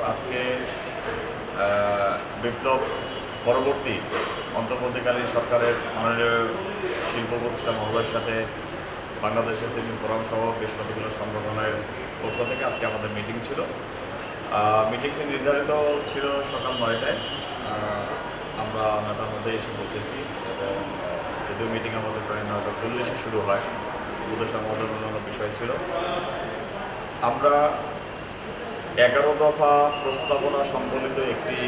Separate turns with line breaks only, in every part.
আজকে বিপ্লব পরবর্তী অন্তর্বর্তীকালীন সরকারের মাননীয় শিল্প প্রতিষ্ঠান মহোদয়ের সাথে বাংলাদেশ এসএমই ফোরাম সহ বেশ কতগুলো সংগঠনের পক্ষ থেকে আজকে আমাদের মিটিং ছিল। মিটিংটি নির্ধারিত ছিল সকাল নয়টায়। আমরা নটার মধ্যে এসে পৌঁছেছি এবং যদিও মিটিং আমাদের প্রায় নয়টা চল্লিশে শুরু হয় উপদেষ্টা মহোদয়ের অন্যান্য বিষয় ছিল। আমরা এগারো দফা প্রস্তাবনা সম্বলিত একটি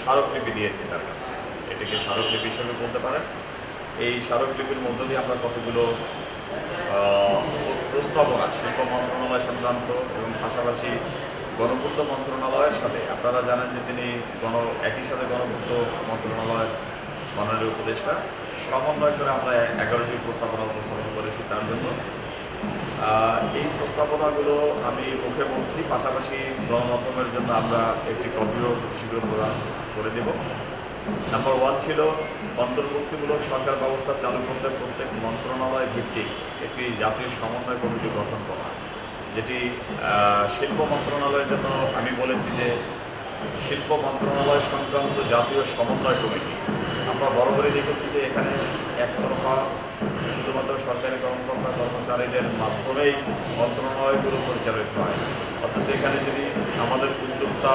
স্মারকলিপি দিয়েছি তার কাছে। এটিকে স্মারকলিপি হিসেবে বলতে পারেন। এই স্মারকলিপির মধ্য দিয়ে আমরা কতগুলো প্রস্তাবনা, শিল্প মন্ত্রণালয় সংক্রান্ত এবং পাশাপাশি গণপূর্ত মন্ত্রণালয়ের সাথে, আপনারা জানেন যে তিনি গণ, একই সাথে গণপূর্ত মন্ত্রণালয়ের মাননীয় উপদেষ্টা, সমন্বয় করে আমরা এগারোটি প্রস্তাবনা উপস্থাপন করেছি তার জন্য। এই প্রস্তাবনাগুলো আমি মুখে বলছি, পাশাপাশি গণমাধ্যমের জন্য আমরা একটি কপিও খুব শীঘ্র প্রদান করে দেব। নাম্বার ওয়ান ছিল অন্তর্ভুক্তিমূলক সরকার ব্যবস্থা চালু করতে প্রত্যেক মন্ত্রণালয় ভিত্তিক একটি জাতীয় সমন্বয় কমিটি গঠন করা, যেটি শিল্প মন্ত্রণালয়ের জন্য আমি বলেছি যে শিল্প মন্ত্রণালয় সংক্রান্ত জাতীয় সমন্বয় কমিটি আমরা বরাবরই দেখেছি যে এখানে একতরফা শুধুমাত্র সরকারি কর্মকর্তা কর্মচারীদের মাধ্যমেই মন্ত্রণালয়গুলো পরিচালিত হয়। অথচ এখানে যদি আমাদের উদ্যোক্তা,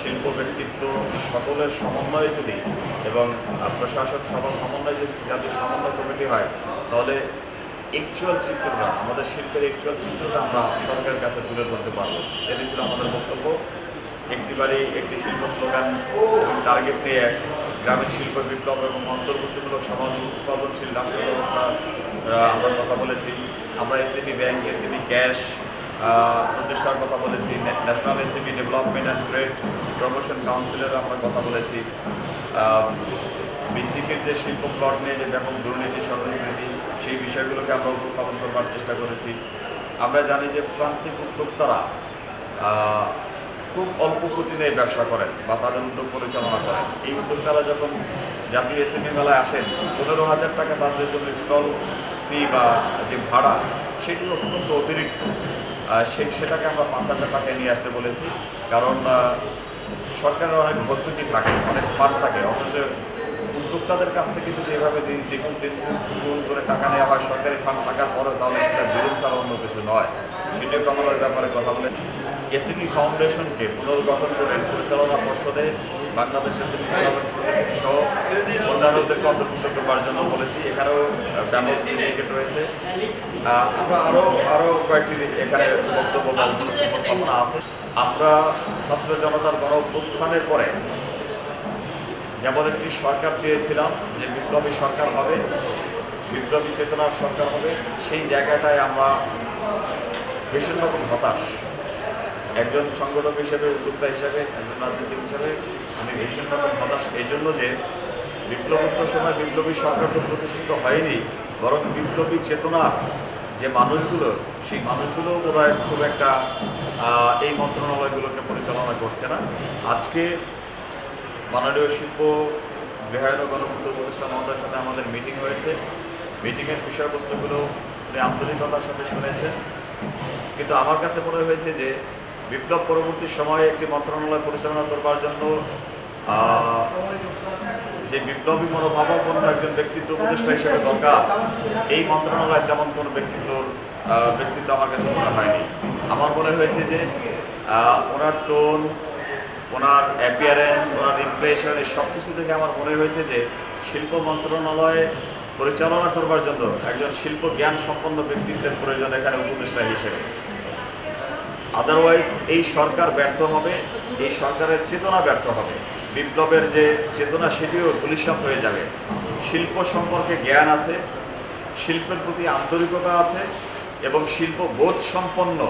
শিল্প ব্যক্তিত্ব সকলের সমন্বয়ে যদি এবং প্রশাসক সবার সমন্বয়ে যদি জাতীয় সমন্বয় কমিটি হয়, তাহলে অ্যাকচুয়াল চিত্রটা, আমাদের শিল্পের অ্যাকচুয়াল চিত্রটা আমরা সরকারের কাছে তুলে ধরতে পারব। এটি ছিল আমাদের বক্তব্য। একটি বাড়ি, একটি শিল্প স্লোগান এবং টার্গেট নিয়ে গ্রামীণ শিল্প বিপ্লব এবং অন্তর্ভুক্তিমূলক সমাজ উৎপাদনশীল রাষ্ট্র ব্যবস্থা আমরা কথা বলেছি। আমরা এসএমই ব্যাংক এসএমই ক্যাশ প্রতিষ্ঠার কথা বলেছি। National SME development and trade promotion কাউন্সিলের আমরা কথা বলেছি। বিসিকের যে শিল্প প্লট নিয়ে যে ব্যাপক দুর্নীতি স্বতন্ত্রীতি সেই বিষয়গুলোকে আমরা উপস্থাপন করবার চেষ্টা করেছি। আমরা জানি যে প্রান্তিক উদ্যোক্তারা খুব অল্প পুঁজি নিয়ে ব্যবসা করেন বা তাদের উদ্যোগ পরিচালনা করেন। এই উদ্যোক্তারা যখন জাতীয় এসএমই মেলায় আসেন, পনেরো হাজার টাকা তাদের জন্য স্টল ফি বা যে ভাড়া, সেটি অত্যন্ত অতিরিক্ত। সে সেটাকে আমরা পাঁচ হাজার টাকায় নিয়ে আসতে বলেছি। কারণ সরকারের অনেক ভর্তুকি থাকে, অনেক ফান্ড থাকে। অথচ উদ্যোক্তাদের কাছ থেকে যদি এভাবে দ্বি- দ্বিগুণ তিনগুণ গুণ করে টাকা নেওয়া হয় সরকারি ফান্ড থাকার পরেও তাহলে সেটা জুলুম ছাড়া অন্য কিছু নয়। সেটিও কমানোর ব্যাপারে কথা বলে এসিবি ফাউন্ডেশনকে পুনর্গঠন করে পরিচালনা পর্ষদে বাংলাদেশ প্রতিনিধি সহ অন্যান্যদেরকে অন্তর্ভুক্ত করবার জন্য বলেছি। এখানেও ব্যাপক সিন্ডিকেট রয়েছে। আমরা আরও আরও কয়েকটি এখানে বক্তব্য বা উপস্থাপনা আছে। আমরা ছাত্র জনতার গণ অভ্যুত্থানের পরে যেমন একটি সরকার চেয়েছিলাম যে বিপ্লবী সরকার হবে, বিপ্লবী চেতনার সরকার হবে, সেই জায়গাটায় আমরা ভীষণ রকম হতাশ। একজন সংগঠক হিসেবে, উদ্যোক্তা হিসেবে, একজন রাজনীতিক হিসেবে আমি ভীষণ রকম হতাশ। এই জন্য যে বিপ্লবোত্তর সময় বিপ্লবী সরকার তো প্রতিষ্ঠিত হয়নি, বরং বিপ্লবী চেতনার যে মানুষগুলো, সেই মানুষগুলো বোধহয় খুব একটা এই মন্ত্রণালয়গুলোকে পরিচালনা করছে না। আজকে মাননীয় শিল্প গৃহায়ন ও গণপূর্ত উপদেষ্টা মহোদয়ের সাথে আমাদের মিটিং হয়েছে। মিটিংয়ের বিষয়বস্তুগুলো উনি আন্তরিকতার সাথে শুনেছেন। কিন্তু আমার কাছে মনে হয়েছে যে বিপ্লব পরবর্তী সময়ে একটি মন্ত্রণালয় পরিচালনা করবার জন্য যে বিপ্লবী মনোভাবাপন্ন একজন ব্যক্তিত্ব উপদেষ্টা হিসেবে দরকার, এই মন্ত্রণালয়ে তেমন কোনো ব্যক্তিত্বর ব্যক্তিত্ব আমার কাছে মনে হয়নি। আমার মনে হয়েছে যে ওনার টোন, ওনার অ্যাপিয়ারেন্স, ওনার ইমপ্রেশন, এই সব কিছু থেকে আমার মনে হয়েছে যে শিল্প মন্ত্রণালয়ে পরিচালনা করবার জন্য একজন শিল্প জ্ঞান সম্পন্ন ব্যক্তিত্বের প্রয়োজন এখানে উপদেষ্টা হিসেবে। আদারওয়াইজ এই সরকার ব্যর্থ হবে, এই সরকারের চেতনা ব্যর্থ হবে। বিপ্লবের যে চেতনা, সেটিও ধূলিসাৎ হয়ে যাবে। শিল্প সম্পর্কে জ্ঞান আছে, শিল্পের প্রতি আন্তরিকতা আছে, এবং শিল্প বোধ সম্পন্ন।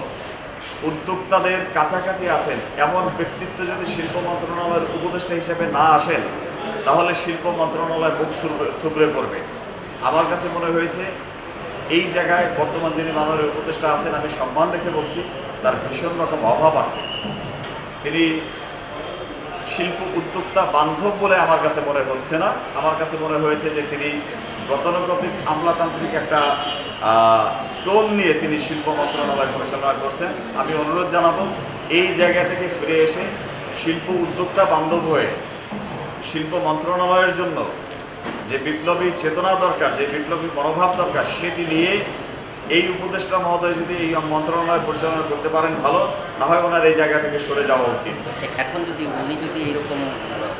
উদ্যোক্তাদের কাছাকাছি আছেন, এমন ব্যক্তিত্ব যদি শিল্প মন্ত্রণালয়ের উপদেষ্টা হিসেবে না আসেন, তাহলে শিল্প মন্ত্রণালয় মুখ থুবড়ে পড়বে। আমার কাছে মনে হয়েছে, এই জায়গায় বর্তমান যিনি মাননীয় উপদেষ্টা আছেন, আমি সম্মান রেখে বলছি তার ভীষণ রকম অভাব আছে। তিনি শিল্প উদ্যোক্তা বান্ধব বলে আমার কাছে মনে হচ্ছে না। আমার কাছে মনে হয়েছে যে তিনি গতানুগতিক আমলাতান্ত্রিক একটা টোন নিয়ে তিনি শিল্প মন্ত্রণালয় পরিচালনা করছেন। আমি অনুরোধ জানাব, এই জায়গা থেকে ফিরে এসে শিল্প উদ্যোক্তা বান্ধব হয়ে শিল্প মন্ত্রণালয়ের জন্য যে বিপ্লবী চেতনা দরকার, যে বিপ্লবী মনোভাব দরকার, সেটি নিয়ে এই উপদেষ্টা মহোদয় যদি এই মন্ত্রণালয় পরিচালনা করতে পারেন ভালো, না হয় ওনার এই জায়গা থেকে সরে যাওয়া উচিত।
এখন যদি উনি যদি এইরকম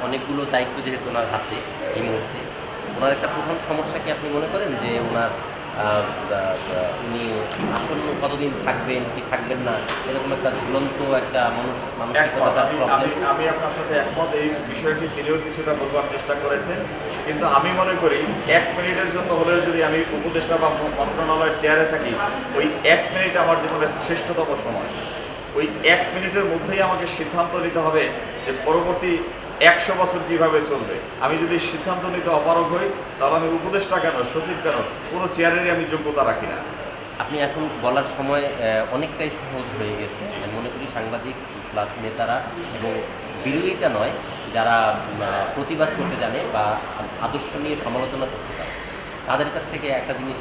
অনেকগুলো দায়িত্ব যেহেতু ওনার হাতে এই মুহূর্তে, ওনার একটা প্রধান সমস্যা কি আপনি মনে করেন যে ওনার উনি আসন্ন কতদিন থাকবেন কি থাকবেন না এরকম একটা ঝুলন্ত একটা মানুষ
আমি আপনার সাথে একমত এই বিষয়টি তিনিও কিছুটা বলবার চেষ্টা করেছেন কিন্তু আমি মনে করি এক মিনিটের জন্য হলেও যদি আমি উপদেষ্টা বা মন্ত্রণালয়ের চেয়ারে থাকি ওই এক মিনিট আমার জীবনের শ্রেষ্ঠতম সময়। ওই এক মিনিটের মধ্যেই আমাকে সিদ্ধান্ত নিতে হবে যে পরবর্তী একশো বছর কীভাবে চলবে? আমি যদি সিদ্ধান্ত নিতে অপারগ হই তাহলে আমি উপদেষ্টা কেন সচিব কেন? কোনো চেয়ারেরই আমি যোগ্যতা রাখি না।
আপনি এখন বলার সময় অনেকটাই সহজ হয়ে গেছে। মনে করি সাংবাদিক প্লাস নেতারা এবং বিরোধিতা নয় যারা প্রতিবাদ করতে জানে বা আদর্শ নিয়ে সমালোচনা করতে জানে। তাদের কাছ থেকে একটা জিনিস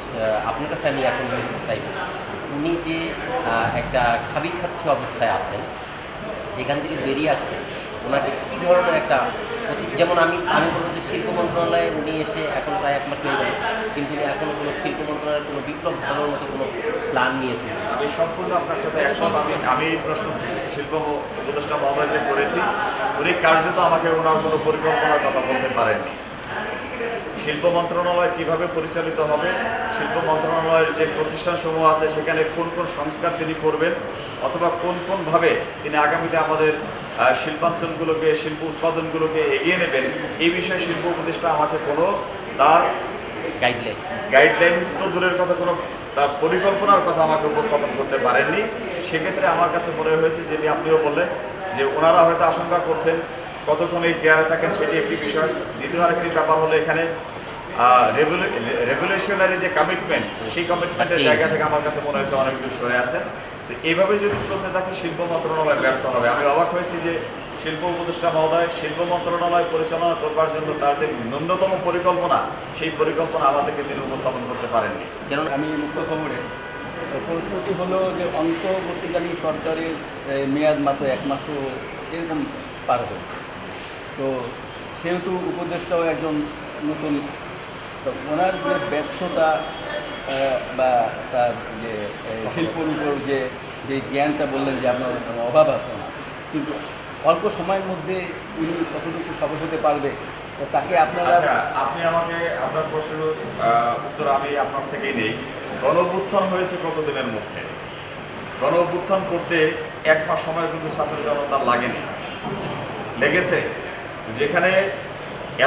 আপনার কাছে আমি এখন চাইব উনি যে একটা খাবি খাচ্ছে অবস্থায় আছেন সেখান থেকে বেরিয়ে আসতে ওনাকে কী ধরনের একটা যেমন আমি আমি বলব যে শিল্প মন্ত্রণালয়ে উনি এসে এখন প্রায় এক মাস হয়ে গেল, কিন্তু উনি এখনও কোনো শিল্প মন্ত্রণালয়ের কোনো বিপ্লব ঘটানোর মতো কোনো প্ল্যান নিয়েছেন।
আমি সম্পূর্ণ আপনার সাথে একমত। আমি আমি এই প্রশ্ন শিল্প উপদেষ্টা মহোদয়কে করেছি। উনি কার্যত আমাকে ওনার কোনো পরিকল্পনার কথা বলতে পারেননি শিল্প মন্ত্রণালয় কীভাবে পরিচালিত হবে? শিল্প মন্ত্রণালয়ের যে প্রতিষ্ঠানসমূহ আছে, সেখানে কোন কোন সংস্কার তিনি করবেন? অথবা কোন কোনভাবে তিনি আগামীতে আমাদের শিল্পাঞ্চলগুলোকে শিল্প উৎপাদনগুলোকে এগিয়ে নেবেন। এই বিষয়ে শিল্প উপদেষ্টা আমাকে কোনো তার
গাইডলাইন
গাইডলাইন তো দূরের কথা কোনো তার পরিকল্পনার কথা আমাকে উপস্থাপন করতে পারেননি। সেক্ষেত্রে আমার কাছে মনে হয়েছে যেটি আপনিও বললেন যে ওনারা হয়তো আশঙ্কা করছেন কতক্ষণ এই চেয়ারে থাকেন সেটি একটি বিষয়। দ্বিতীয় আরেকটি ব্যাপার হলো এখানে রেগুলেশনারি যে কমিটমেন্ট সেই কমিটমেন্টের জায়গা থেকে আমার কাছে মনে হয়েছে অনেক দূর সরে আছেন। তো এইভাবে যদি চলতে থাকে, শিল্প মন্ত্রণালয় ব্যর্থ হবে। আমি অবাক হয়েছি যে শিল্প উপদেষ্টা মহোদয় শিল্প মন্ত্রণালয় পরিচালনা করবার জন্য তার যে ন্যূনতম পরিকল্পনা, সেই পরিকল্পনা আমাদেরকে তিনি উপস্থাপন করতে পারেননি।
কেন
আমি মুক্ত খবরে প্রশ্নটি হলো যে অন্তর্বর্তীকালীন সরকারের মেয়াদ মাত্র এক মাস এরকম পার হয়েছে। তো সেহেতু উপদেষ্টাও একজন নতুন, তো ওনার যে ব্যর্থতা বা তার যে শিল্পর উপর যে যে জ্ঞানটা বললেন যে আপনার অভাব আছে না। কিন্তু অল্প সময়ের মধ্যে উনি কতটুকু সফল হতে পারবে তাকে আপনারা
আচ্ছা আপনি আমাকে আপনার প্রশ্নের উত্তর আমি আপনার থেকেই নেই। গণ হয়েছে কতদিনের মধ্যে? গণ অভ্যুত্থান করতে এক মাস সময় কিন্তু ছাত্র জনতা লাগেনি। লেগেছে। যেখানে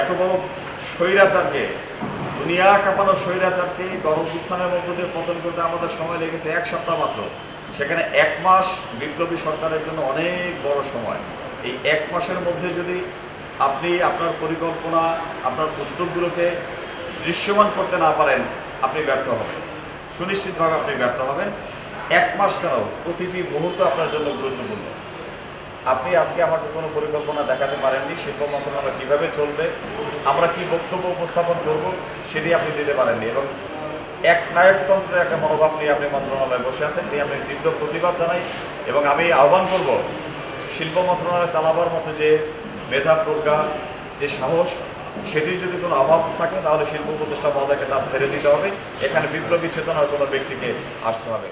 এত বড় স্বৈরাচারকে দুনিয়া কাঁপানো স্বৈরাচারকে গণ অভ্যুত্থানের মধ্য দিয়ে পতন করতে আমাদের সময় লেগেছে এক সপ্তাহ মাত্র। সেখানে এক মাস বিপ্লবী সরকারের জন্য অনেক বড় সময়। এই এক মাসের মধ্যে যদি আপনি আপনার পরিকল্পনা, আপনার উদ্যোগগুলোকে দৃশ্যমান করতে না পারেন, আপনি ব্যর্থ হবেন। সুনিশ্চিতভাবে আপনি ব্যর্থ হবেন। এক মাস কেন? প্রতিটি মুহূর্ত আপনার জন্য গুরুত্বপূর্ণ। আপনি আজকে আমাকে কোনো পরিকল্পনা দেখাতে পারেননি, শিল্প মন্ত্রণালয় কীভাবে চলবে, আমরা কি বক্তব্য উপস্থাপন করব সেটি আপনি দিতে পারেননি এবং এক নায়কতন্ত্রের একটা মনোভাব নিয়ে আপনি মন্ত্রণালয়ে বসে আছেন নিয়ে আমি তীব্র প্রতিবাদ জানাই এবং আমি আহ্বান করব শিল্প মন্ত্রণালয় চালাবার মতো যে মেধা, প্রজ্ঞা, যে সাহস সেটির যদি কোনো অভাব থাকে তাহলে শিল্প প্রতিষ্ঠা মহোদয়কে তার ছেড়ে দিতে হবে। এখানে বিপ্লবী চেতনার কোনো ব্যক্তিকে আসতে হবে।